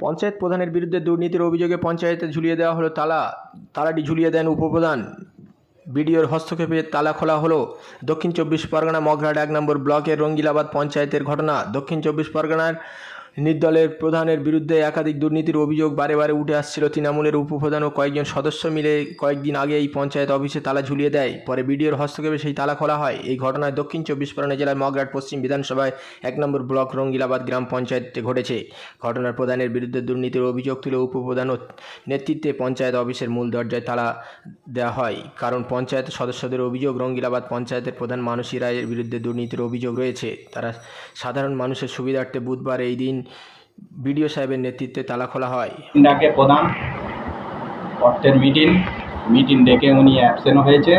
পঞ্চায়েত প্রধানের বিরুদ্ধে দুর্নীতির অভিযোগে পঞ্চায়েতে ঝুলিয়ে দেওয়া হলো তালা। তালাটি ঝুলিয়ে দেন উপপ্রধান। বিডিওর হস্তক্ষেপে তালা খোলা হলো। দক্ষিণ চব্বিশ পরগনা মগরাট এক নম্বর ব্লকের রঙ্গিলাবাদ পঞ্চায়েতের ঘটনা। দক্ষিণ চব্বিশ পরগনার নির্দলের প্রধানের বিরুদ্ধে একাধিক দুর্নীতির অভিযোগ বারে বারে উঠে আসছিল তৃণমূলের উপপ্রধান ও কয়েকজন সদস্য মিলে কয়েকদিন আগে এই পঞ্চায়েত অফিসে তালা ঝুলিয়ে দেয়। পরে বিডিওর হস্তক্ষেপে সেই তালা খোলা হয়। এই ঘটনায় দক্ষিণ চব্বিশ পরগনা জেলার মগরাট পশ্চিম বিধানসভায় এক নম্বর ব্লক রঙ্গিলাবাদ গ্রাম পঞ্চায়েতে ঘটেছে। ঘটনার প্রধানের বিরুদ্ধে দুর্নীতির অভিযোগ তুলে উপপ্রধান ও নেতৃত্বে পঞ্চায়েত অফিসের মূল দরজায় তালা দেওয়া হয়। কারণ পঞ্চায়েত সদস্যদের অভিযোগ রঙ্গিলাবাদ পঞ্চায়েতের প্রধান মানসী রায়ের বিরুদ্ধে দুর্নীতির অভিযোগ রয়েছে। তারা সাধারণ মানুষের সুবিধার্থে বুধবার এই দিন বিডিও সাহেবের নেতৃত্বে তালা খোলা হয়। ডাকে প্রধান অর্থের মিটিং মিটিং ডেকে উনি অ্যাবসেন্ট হয়েছে।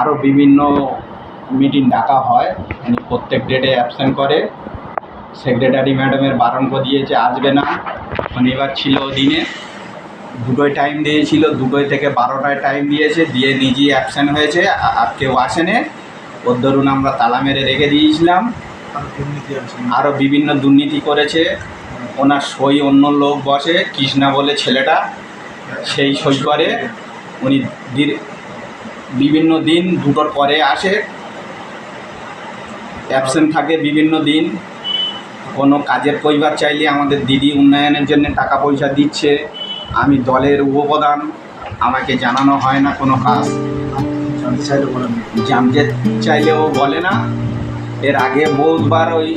আরও বিভিন্ন মিটিং ডাকা হয়, উনি প্রত্যেক ডেটে অ্যাবসেন্ট করে। সেক্রেটারি ম্যাডামের বারণ করে দিয়েছে, আসবে না। শনিবার ছিল দিনে। দুটোই টাইম দিয়েছিল, দুটোই থেকে বারোটায় টাইম দিয়েছে, দিয়ে নিজেই অ্যাবসেন্ট হয়েছে আর কেউ আসেনি। ওর ধরুন আমরা তালা মেরে রেখে দিয়েছিলাম। আরও বিভিন্ন দুর্নীতি করেছে। ওনার সই অন্য লোক বসে কৃষ্ণা বলে ছেলেটা সেই সই করে। উনি বিভিন্ন দিন দুটোর পরে আসে। অ্যাবসেন্ট থাকে বিভিন্ন দিন। কোনো কাজের পরিবার চাইলে আমাদের দিদি উন্নয়নের জন্য টাকা পয়সা দিচ্ছে। আমি দলের উপপ্রধান। আমাকে জানানো হয় না কোনো কাজ। জানতে চাইলেও বলে না। এর আগে বহুতবার ওই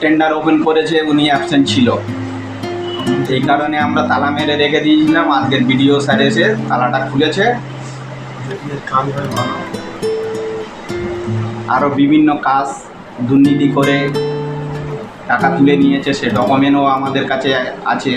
টেন্ডার ওপেন করেছে, উনি অ্যাবসেন্ট ছিল। এই কারণে আমরা তালা মেরে রেখে দিয়েছিলাম। আজকের ভিডিও স্যার এসে তালাটা খুলেছে। আরও বিভিন্ন কাজ, দুর্নীতি করে টাকা তুলে নিয়েছে, সে ডকুমেন্টও আমাদের কাছে আছে।